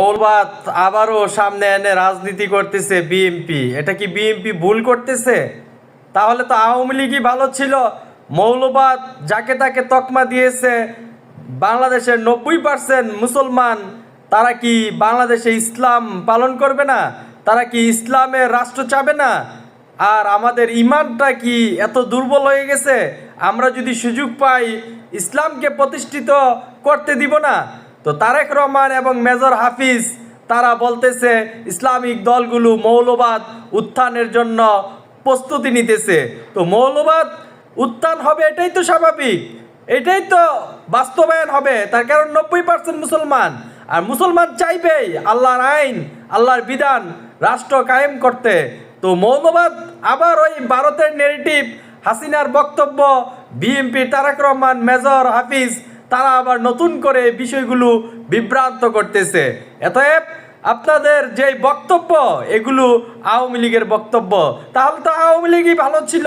মৌলবাদ আবারও সামনে এনে রাজনীতি করতেছে বিএনপি এটা কি বিএনপি ভুল করতেছে? তাহলে তো আওয়ামী লীগই ভালো ছিল। মৌলবাদ যাকে তাকে তকমা দিয়েছে, বাংলাদেশের নব্বই পার্সেন্ট মুসলমান, তারা কি বাংলাদেশে ইসলাম পালন করবে না? তারা কি ইসলামের রাষ্ট্র চাবে না? আর আমাদের ইমানটা কি এত দুর্বল হয়ে গেছে? আমরা যদি সুযোগ পাই ইসলামকে প্রতিষ্ঠিত করতে দিব না? তো তারেক রহমান এবং মেজর হাফিজ, তারা বলতেছে, ইসলামিক দলগুলো মৌলবাদ উত্থানের জন্য প্রস্তুতি নিতেছে। তো মৌলবাদ উত্থান হবে, এটাই তো স্বাভাবিক। এটাই তো বাস্তবায়ন হবে, তার কারণ নব্বই পার্সেন্ট মুসলমান। আর মুসলমান চাইবেই আল্লাহর আইন, আল্লাহর বিধান রাষ্ট্র কায়েম করতে। তো মৌলবাদ আবার ওই ভারতের নেগেটিভ হাসিনার বক্তব্য, বিএনপি, তারেক রহমান, মেজর হাফিজ তারা আবার নতুন করে বিষয়গুলো বিভ্রান্ত করতেছে। এতএব আপনাদের যে বক্তব্য, এগুলো আওয়ামী লীগের বক্তব্য, তাহলে তো আওয়ামী লীগই ভালো ছিল।